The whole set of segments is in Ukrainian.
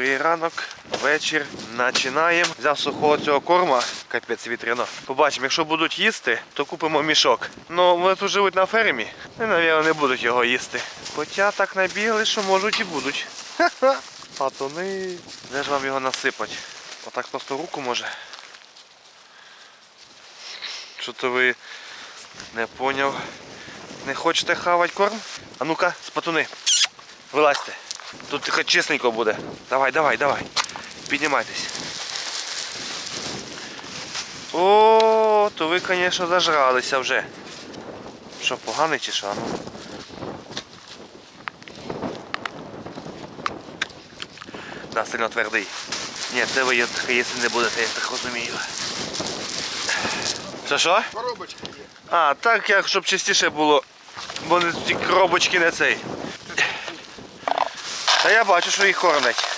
Добрий ранок, вечір. Починаємо. Взяв сухого цього корма, капець вітряно. Побачимо, якщо будуть їсти, то купимо мішок. Ну, вони тут живуть на фермі, і, мабуть, не будуть його їсти. Хоча так набігли, що можуть і будуть. Ха-ха. Патуни. Де ж вам його насипати? Отак просто руку може. Що то ви не поняв. Не хочете хавати корм? А ну-ка, спатуни. Вилазьте. Тут хоч чисненько буде. Давай, давай, давай. Піднімайтесь. О, то ви, звісно, зажралися вже. Що, поганий чи що? Ну. Да, сильно твердий. Ні, це ви їсти їсти не будете, я так розумію. Що що? Коробочки є. А, так як щоб чистіше було. Бо не ті коробочки не цей. Та я бачу, що їх кормять.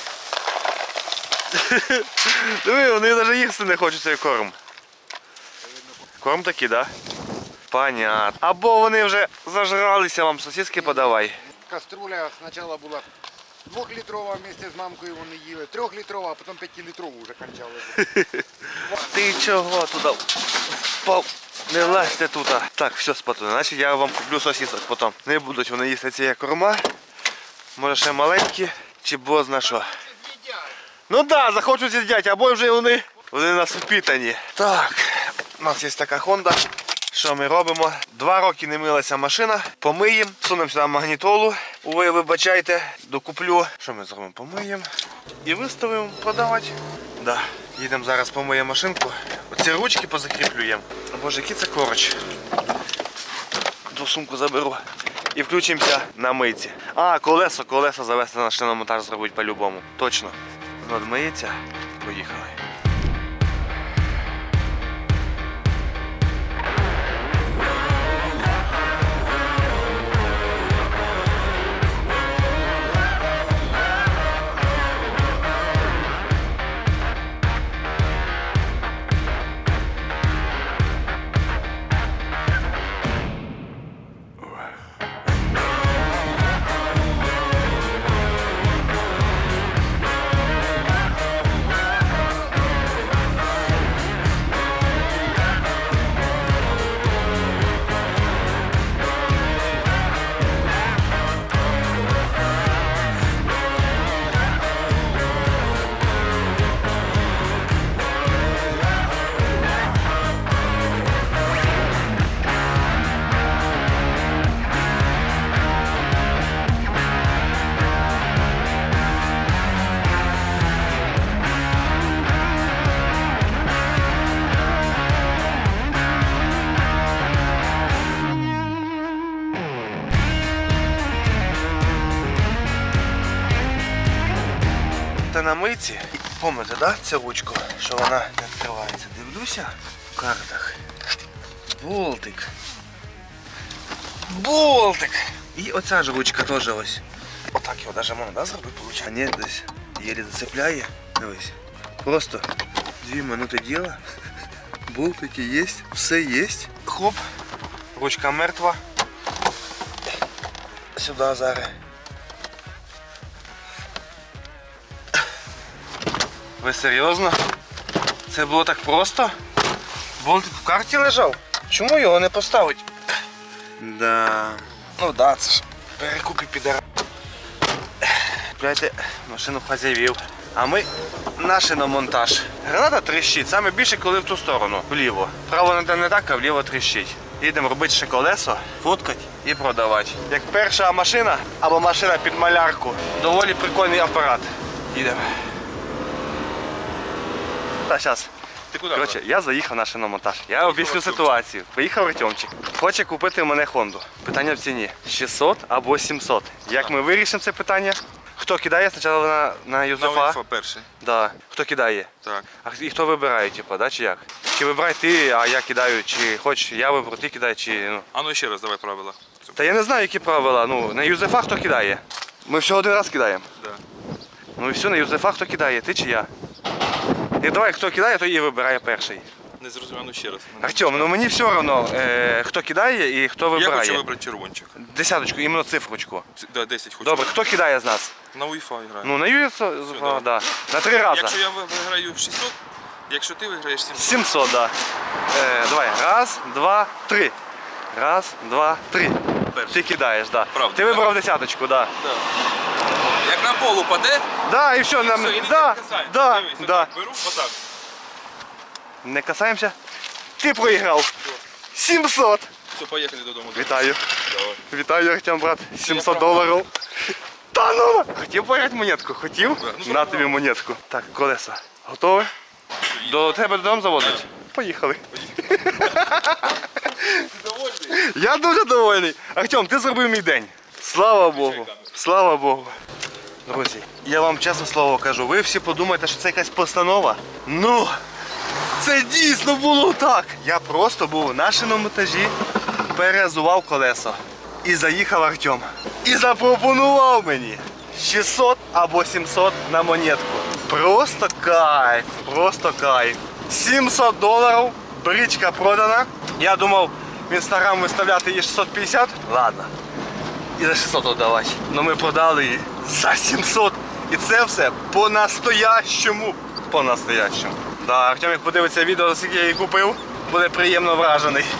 Диви, вони навіть їсти не хочуть цей корм. Корм такий, так? Да? Понятно. Або вони вже зажралися, вам сосиски подавай. Каструля спочатку була двохлітрова вместе з мамкою вони їли, трьохлітрова, а потім п'ятилітрову вже кончали. Ти чого туди впав? Не лазьте тут. Так, все, спатуни. Значить я вам куплю сосисок потім. Не будуть вони їсти цієї корма. Може ще маленькі, чи бозна що. Ну так, да, захочуть з'їдять, або вже вони, вони нас упітані. Так, у нас є така Honda. Що ми робимо? Два роки не милася машина, помиємо, сунемо сюди магнітолу. Ви вибачайте, докуплю. Що ми зробимо? Помиємо і виставимо продавати. Да. Їдемо зараз помиємо машинку. Оці ручки позакріплюємо. Боже, який це корч. Ту сумку заберу. І включимося на мийці. А, колесо, колесо завести на шиномонтаж зробити по-любому. Точно. Надмиється, миється. Поїхали. Та на мийці помните, да, цю ручку, що вона не відкривається. Дивлюся в картах. Болтик. Болтик! І оця ж ручка теж ось. Отак його навіть можна да, зробити, виходить? А ні, десь єлі зацепляє. Дивись. Просто дві минути діла. Болтики є, все є. Хоп, ручка мертва. Сюди зараз. Ви серйозно? Це було так просто? Болтик в карті лежав? Чому його не поставить? Да. Ну да, це ж перекупи підара. Купляйте машину хазяїв. А ми наші на шиномонтаж. Граната тріщить, саме більше, коли в ту сторону, вліво. Право не, не так, а вліво тріщить. Їдемо робити ще колесо, фоткати і продавати. Як перша машина або машина під малярку. Доволі прикольний апарат. Їдемо. Та зараз. Ти куди? Коротше, я заїхав на шиномонтаж. Я об'ясню ситуацію. Поїхав Артемчик. Хоче купити в мене Хонду. Питання в ціні 600 або 700. Як ми вирішимо це питання? Хто кидає спочатку на, на Юзефа? На інфо перший. Да. Хто кидає? Так. А і хто вибирає, типу, да, чи як? Чи вибирай ти, а я кидаю, чи хоч я виберу, ти кидай, чи ну. А ну ще раз давай правила. Та я не знаю, які правила. Ну, на Юзефа хто кидає? Ми всього один раз кидаємо. Да. Ну і все, на Юзефа хто кидає, ти чи я? І давай, хто кидає, то і вибирає перший. Не зрозумів, ну ще раз. Артем, ну мені все одно, е, хто кидає і хто Я вибирає. хочу вибрати червончик. Десяточку, іменно цифрочку. Ц- Да, 10 хочу. Добре, хто кидає з нас? На Wi-Fi граю. Ну, на Юрі, давай. да. На три рази. Якщо я ви- виграю 600, якщо ти виграєш 700. 700, да. Е, давай, раз, два, три. Раз, два, три. Перший. Ти кидаєш, да. Правда, Ти вибрав десяточку, да. Да. Як на полу паде, Да, і все, і нам. все, і не да, касається. да, Дивись, да. отак беру, отак. Не касаємося. Ти проіграв. 700. Все, поїхали додому. Вітаю. Давай. Вітаю, Артем, брат. 700 доларів. Та ну! Хотів поіграти монетку? Хотів? Ну, На тобі монетку. Так, колеса. Готові? До тебе додому заводить? Поїхали. Довольний? Я дуже довольний. Артем, ти зробив мій день. Слава Богу. Слава Богу. Друзі, я вам чесне слово кажу, ви всі подумаєте, що це якась постанова. Ну, це дійсно було так. Я просто був на шиномонтажі, перезував колесо. І заїхав Артем. І запропонував мені 600 або 700 на монетку. Просто кайф, просто кайф. 700 доларів, бричка продана. Я думав в інстаграм виставляти її 650. Ладно. І за 600 віддавати. Ну ми продали її за 700. І це все по-настоящому. По-настоящому. Да, Артем, як подивиться відео, скільки я її купив, буде приємно вражений.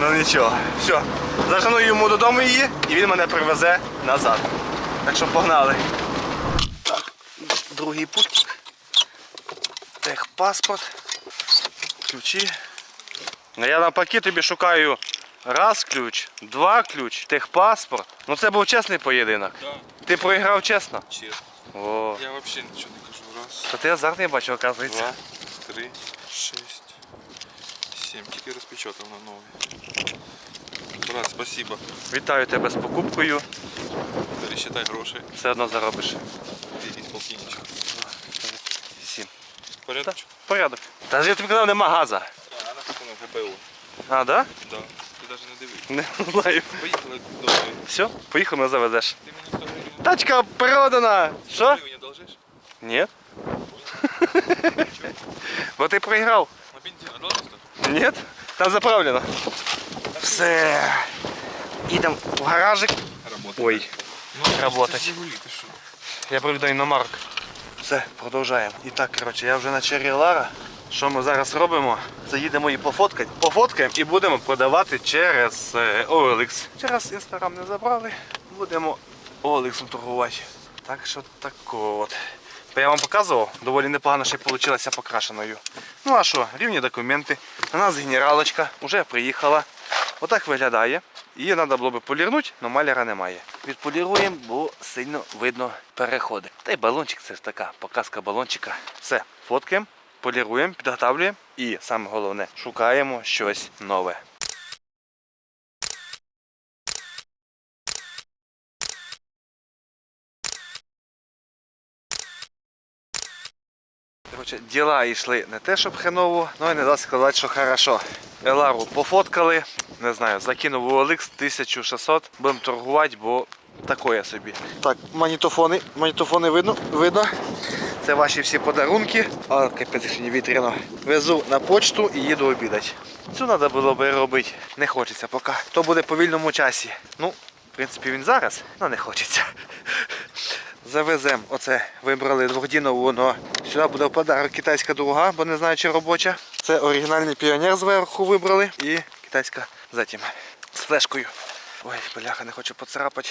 Ну нічого, все. Зажену йому додому її і він мене привезе назад. Так що погнали. Так, другий пункт. Техпаспорт. Ключі. Ну, Я навпаки тобі шукаю раз ключ, два ключ, техпаспорт. Ну це був чесний поєдинок. Да, Ти проіграв чесно. чесно. О, Я взагалі нічого не кажу. Раз, то ти азартний бачив, оказується. два, три, шесть, сім. Тільки розпечатав на новий. Брат, спасибо. Вітаю тебе з покупкою. Пересчитай гроші. Все одно заробиш. Якийсь полтинничок. Сім. Порядок? Порядок. Та ж я тобі казав, нема газа. А, написано ГПУ. А, да? Да. Ти навіть не дивись. Не знаю. Поїхали домой. Все, поїхав, мене завезеш. Ти мені 100 гривень. Тачка продана! Що? Гривень одолжиш? Ні. Бо ти проіграв. На бензин одолжиш 100? Ні? Там заправлено. Все. Ідемо в гаражик. Работай. Ой. Ну, Работать. це ж Жигулі, ти що? Я приведу іномарк. Все, продовжаємо. І так, коротше, я вже на чері Лара. Що ми зараз робимо? Заїдемо її пофоткати. Пофоткаємо і будемо продавати через е, OLX. Через інстаграм не забрали. Будемо OLX торгувати. Так що тако от. Я вам показував, доволі непогано ще вийшла покрашеною. Ну а що, рівні документи. У нас генералочка вже приїхала. Отак виглядає. Її треба було б полірнути, але маляра немає. Відполіруємо, бо сильно видно переходи. Та й балончик це ж така показка балончика. Все, фоткаємо, поліруємо, підготавлюємо і саме головне шукаємо щось нове. Короче, діла йшли не те, щоб хреново, але не дасть сказати, що хорошо. Елару пофоткали, не знаю, закинув у OLX 1600, будемо торгувати, бо такое собі. Так, магнітофони, магнітофони видно, видно. Це ваші всі подарунки. А, капець, сьогодні вітряно. Везу на почту і їду обідати. Цю треба було би робити. Не хочеться поки. То буде по вільному часі. Ну, в принципі, він зараз, але не хочеться. Завеземо. Оце вибрали двохдінову, але сюди буде в подарок китайська друга, бо не знаю, чи робоча. Це оригінальний піонер зверху вибрали і китайська затім. З флешкою. Ой, бляха, не хочу поцарапати.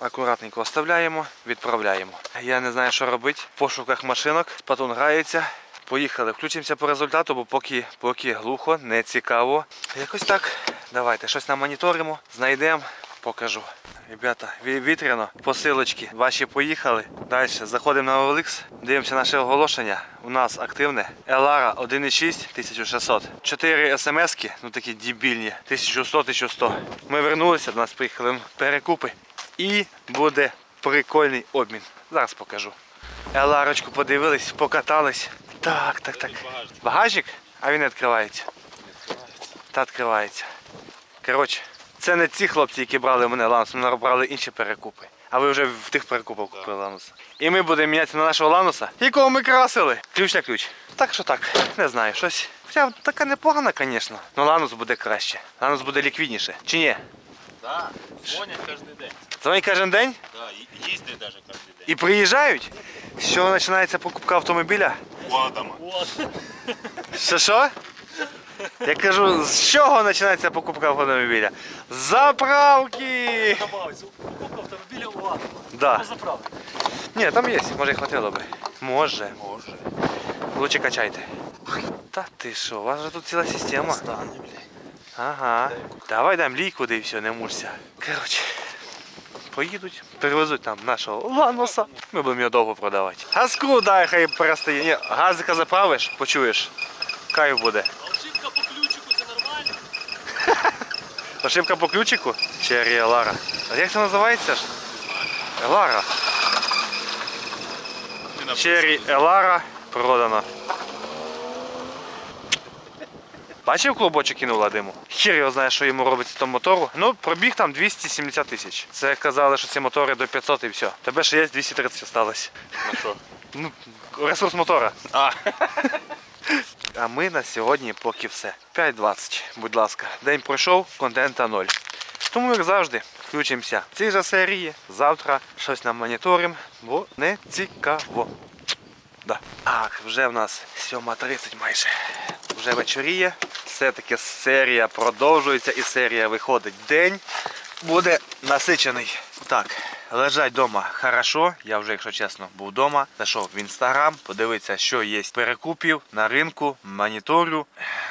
Акуратненько оставляємо, відправляємо. Я не знаю, що робити. В пошуках машинок. Спатун грається. Поїхали, включимося по результату, бо поки, поки глухо, не цікаво. Якось так. Давайте щось намоніторимо, знайдемо, покажу. Ребята, вітряно, посилочки ваші поїхали. Далі заходимо на OLX, дивимося наше оголошення. У нас активне Елара 1.6 1600. 4 смс-ки, ну такі дебільні, 1100-1100. Ми вернулися, до нас приїхали перекупи. І буде прикольний обмін. Зараз покажу. Еларочку подивились, покатались. Так, так, так. Багажник? А він не відкривається. Та відкривається. Коротше, Це не ці хлопці, які брали мене Ланус, вони брали інші перекупи. А ви вже в тих перекупах купили Лануса. І ми будемо міняти на нашого Лануса, якого ми красили. Ключ на ключ. Так що так, не знаю, щось. Хоча така непогана, звісно. Ну Ланус буде краще. Ланус буде ліквідніше. Чи ні? Да, дзвонять кожен день. Дзвонить кожен день Да, і- їздять навіть кожен день. і приїжджають. З чого починається покупка автомобіля? У Адама. Що що? Я кажу, з чого починається покупка автомобіля? З Заправки! Добавить, покупка автомобіля у Ладу. Да. заправки. Ні, там є, може і хватило би. Може. Може. Лучше качайте. Та ти що, у вас же тут ціла система. Стане, блядь. Ага. Давай дам лійку, да і все, не мурся. Коротше, поїдуть, перевезуть там нашого ланоса. Ми будемо його довго продавати. Газку дай, хай перестає. Ні, газика заправиш, почуєш. Кайф буде. А ошибка по ключику це нормально? Ошибка по ключику? Черрі Елара. А як це називається ж? Елара. Черрі Елара продано. Бачив клубочок кинула диму? Хір його знає, що йому робиться тому мотору. Ну, пробіг там 270 тисяч. Це казали, що ці мотори до 500 і все. Тебе ще є 230 осталось. На що? Ну, ресурс мотора. А. А ми на сьогодні поки все. 5.20, будь ласка. День пройшов, контента ноль. Тому, як завжди, включимося в цій же серії. Завтра щось нам моніторимо, бо не цікаво. Да. Вже в нас 7.30 майже. Вже вечоріє. Все-таки серія продовжується і серія виходить. День буде насичений. Так, лежать вдома хорошо. Я вже, якщо чесно, був вдома. Зайшов в інстаграм, подивитися, що є перекупів на ринку, моніторю.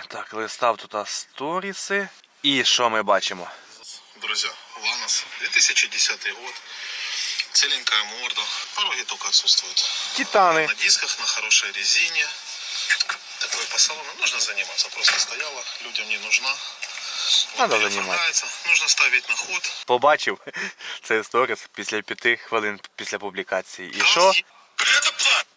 Так, листав тут сторіси. І що ми бачимо? Друзья, Ланос, 2010 год, целенькая морда, пороги только отсутствуют. Титани. На дисках, на хорошей резине. Такой по салону нужно заниматься, просто стояла, людям не нужна. Надо Вот заниматься. Нужно ставить на ход. Побачив цей сторіс після п'яти хвилин після публікації. І що?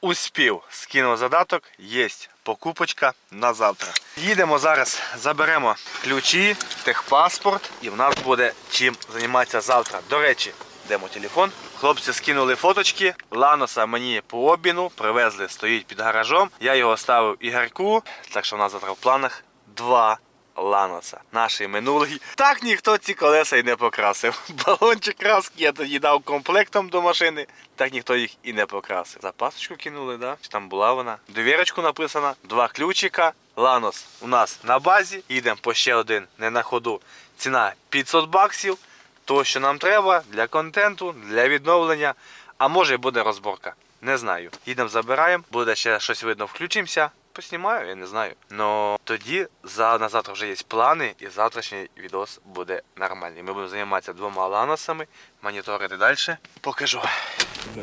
Успів. Скинув задаток, є покупочка на завтра. Їдемо зараз, заберемо ключі, техпаспорт, і в нас буде чим займатися завтра. До речі, йдемо телефон. Хлопці скинули фоточки. Ланоса мені по обміну привезли, стоїть під гаражом. Я його ставив Ігорку, так що в нас завтра в планах два Ланоса. Наш минулий. Так ніхто ці колеса і не покрасив. Балончик краски я тоді дав комплектом до машини, так ніхто їх і не покрасив. Запасочку кинули, да? Чи там була вона? Довірочку написано, два ключика. Ланос у нас на базі. Їдемо по ще один, не на ходу. Ціна 500 баксів. То, що нам треба для контенту, для відновлення. А може буде розборка. Не знаю. Їдемо, забираємо, буде ще щось видно, включимося. Поснімаю, я не знаю. Но тоді за, на завтра вже є плани, і завтрашній відос буде нормальний. Ми будемо займатися двома ланосами, моніторити далі. Покажу.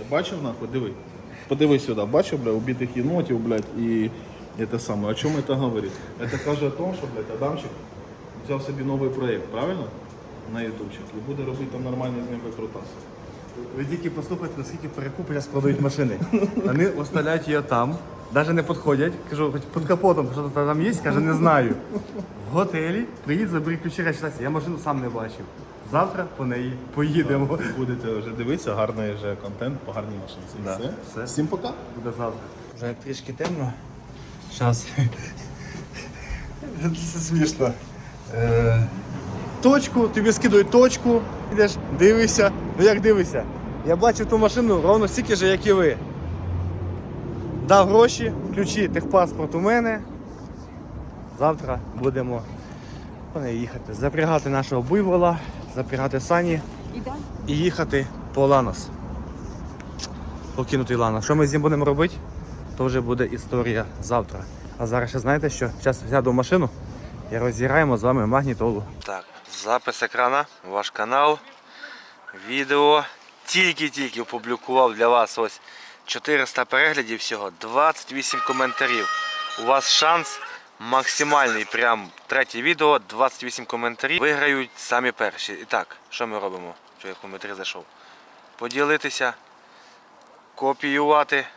Бачив нахуй, диви. Подивись сюди, бачив, бля, убитих єнотів, блядь, і це саме. О чому це говорить? Це каже о том, що, блядь, Адамчик взяв собі новий проєкт, правильно? На ютубчик. І буде робити там нормальний з ним викрутас. Ви тільки послухайте, наскільки перекупи зараз продають машини. Вони оставляють її там, навіть не підходять. Кажу, хоч під капотом, що там є, каже, не знаю. В готелі приїдь, забери ключі, речі, я машину сам не бачив. Завтра по неї поїдемо. Будете вже дивитися, гарний вже контент по гарній машинці. Да, Все? все. Всім пока. Буде завтра. Вже як трішки темно. Зараз. Це смішно. Точку, тобі скидують точку, йдеш, дивишся. Ну як дивишся? Я бачив ту машину ровно стільки ж, як і ви. Дав гроші, ключі, техпаспорт у мене. Завтра будемо їхати. Запрягати нашого буйвола, запрягати сані і їхати по Ланос покинутий лана. Що ми з ним будемо робити, то вже буде історія завтра. А зараз ще знаєте що? Зараз сяду в машину і розіграємо з вами магнітолу. Так, запис екрана, ваш канал, відео. Тільки-тільки опублікував для вас ось 400 переглядів всього, 28 коментарів. У вас шанс максимальний, прям третє відео, 28 коментарів. Виграють самі перші. І так, що ми робимо? Що я в коментарі зайшов? Поділитися, копіювати,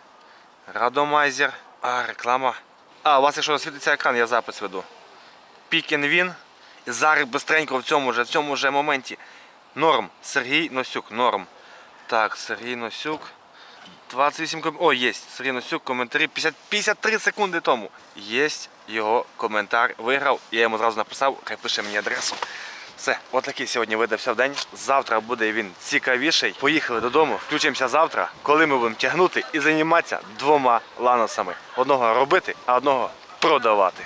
радомайзер, а реклама. А, у вас якщо світиться екран, я запис веду. And Win Зараз бистренько в цьому же, в цьому же моменті. Норм. Сергій Носюк. Норм. Так, Сергій Носюк. 28 ком... О, є. Сергій Носюк, коментарі 50... 53 секунди тому. Є його коментар. Виграв. Я йому зразу написав, хай пише мені адресу. Все, от такий сьогодні видався в день. Завтра буде він цікавіший. Поїхали додому, включимося завтра, коли ми будемо тягнути і займатися двома ланосами. Одного робити, а одного продавати.